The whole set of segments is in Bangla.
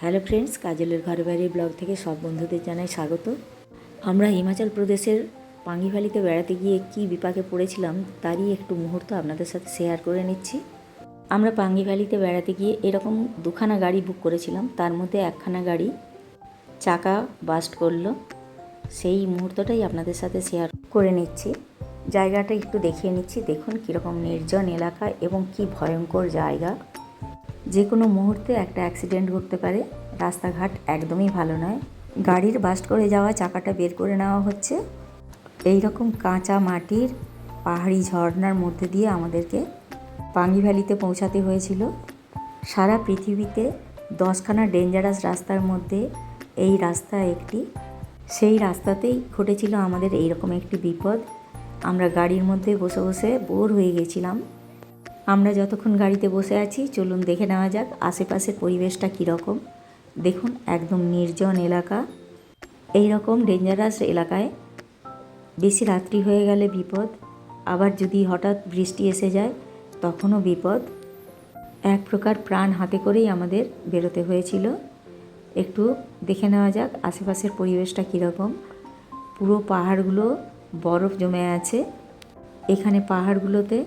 হ্যালো ফ্রেন্ডস, কাজলের ঘরে বাড়ির ব্লগ থেকে সব বন্ধুদের জানাই স্বাগত। আমরা হিমাচল প্রদেশের পাঙ্গি ভ্যালিতে বেড়াতে গিয়ে কি বিপাকে পড়েছিলাম তারই একটু মুহূর্ত আপনাদের সাথে শেয়ার করে নিচ্ছি। আমরা পাঙ্গি ভ্যালিতে বেড়াতে গিয়ে এরকম দুখানা গাড়ি বুক করেছিলাম, তার মধ্যে একখানা গাড়ি চাকা বাস্ট করল। সেই মুহূর্তটাই আপনাদের সাথে শেয়ার করে নিচ্ছি। জায়গাটা একটু দেখিয়ে নিচ্ছি, দেখুন কীরকম নির্জন এলাকা এবং কি ভয়ঙ্কর জায়গা। যে কোনো মুহূর্তে একটা অ্যাক্সিডেন্ট ঘটতে পারে। রাস্তাঘাট একদমই ভালো নয়। গাড়ির বাস্ট করে যাওয়া, চাকাটা বের করে নেওয়া হচ্ছে। এই রকম কাঁচা মাটির পাহাড়ি ঝর্ণার মধ্যে দিয়ে আমাদেরকে পাঙ্গি ভ্যালিতে পৌঁছাতে হয়েছিল। সারা পৃথিবীতে দশখানা ডেঞ্জারাস রাস্তার মধ্যে এই রাস্তা একটি। সেই রাস্তাতেই ঘটেছিল আমাদের এইরকম একটি বিপদ। আমরা গাড়ির মধ্যে বসে বসে বোর হয়ে গেছিলাম। আমরা যতক্ষণ গাড়িতে বসে আছি, চলুন দেখে নেওয়া যাক আশেপাশের পরিবেশটা কীরকম। দেখুন, একদম নির্জন এলাকা। এই রকম ডেঞ্জারাস এলাকায়। বেশি রাত্রি হয়ে গেলে বিপদ। আবার যদি হঠাৎ বৃষ্টি এসে যায়, তখনও বিপদ। এক প্রকার প্রাণ হাতে করেই আমাদের বেরোতে হয়েছিল। একটু দেখে নেওয়া যাক আশেপাশের পরিবেশটা কীরকম। পুরো পাহাড়গুলো বরফ জমে আছে। এখানে পাহাড়গুলোতে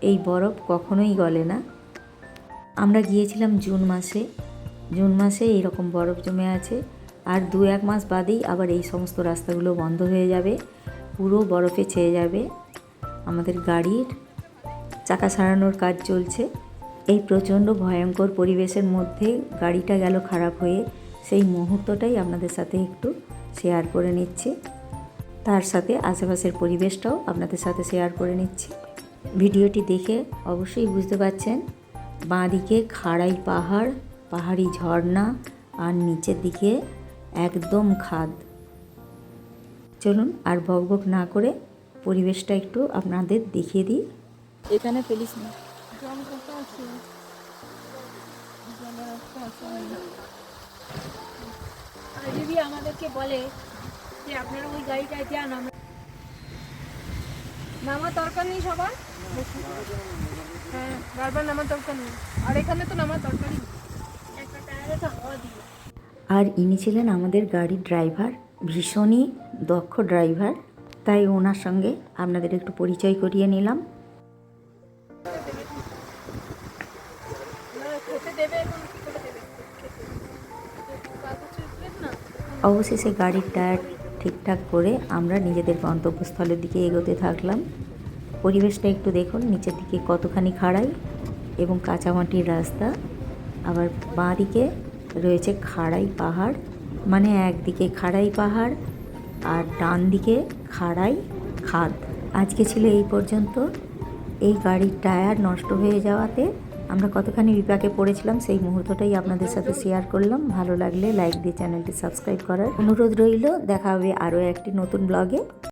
এই বরফ কখনোই গলে না। আমরা গিয়েছিলাম জুন মাসে। জুন মাসে এইরকম বরফ জমে আছে। আর দু এক মাস বাদেই আবার এই সমস্ত রাস্তাগুলো বন্ধ হয়ে যাবে। পুরো বরফে ছেয়ে যাবে। আমাদের গাড়ির চাকা সারানোর কাজ চলছে। এই প্রচণ্ড ভয়ঙ্কর পরিবেশের মধ্যে গাড়িটা গেল খারাপ হয়ে। সেই মুহূর্তটাই আপনাদের সাথে একটু শেয়ার করে নিচ্ছি। তার সাথে আশেপাশের পরিবেশটাও আপনাদের সাথে শেয়ার করে নিচ্ছি। ভিডিওটি দেখে অবশ্যই বুঝতে পারছেন। বাঁ দিকে খাড়াই পাহাড় পাহাড়ি ঝর্ণা আর নিচের দিকে একদম খাদ। চলুন আর বকবক না করে পরিবেশটা একটু আপনাদের দেখিয়ে দিই। এখানে ফেলিস না। যদি আমাদেরকে বলে যে আপনারা ওই গাড়িটায় যান আমরা নামার দরকার নেই সবার? হ্যাঁ বারবার নামার দরকার নেই। আর এখানে তো নামার দরকারই নেই। একটা টায়ারে তো হাওয়া আর ইনি ছিলেন আমাদের গাড়ির ড্রাইভার ভীষণই দক্ষ ড্রাইভার তাই ওনার সঙ্গে আপনাদের একটু পরিচয় করিয়ে নিলাম। অবশেষে গাড়ির টায়ার ঠিকঠাক করে আমরা নিজেদের গন্তব্যস্থলের দিকে এগোতে থাকলাম। পরিবেশটা একটু দেখুন, নিচের দিকে কতখানি খাড়াই এবং কাঁচামাটির রাস্তা। আবার বাঁ দিকে রয়েছে খাড়াই পাহাড় মানে একদিকে খাড়াই পাহাড় আর ডান দিকে খাড়াই খাদ। আজকে ছিল এই পর্যন্ত। এই গাড়ির টায়ার নষ্ট হয়ে যাওয়াতে আমরা কতখানি বিপাকে পড়েছিলাম সেই মুহূর্তটাই আপনাদের সাথে শেয়ার করলাম। ভালো লাগলে লাইক দিয়ে চ্যানেলটি সাবস্ক্রাইব করার অনুরোধ রইল। দেখা হবে আরও একটি নতুন ব্লগে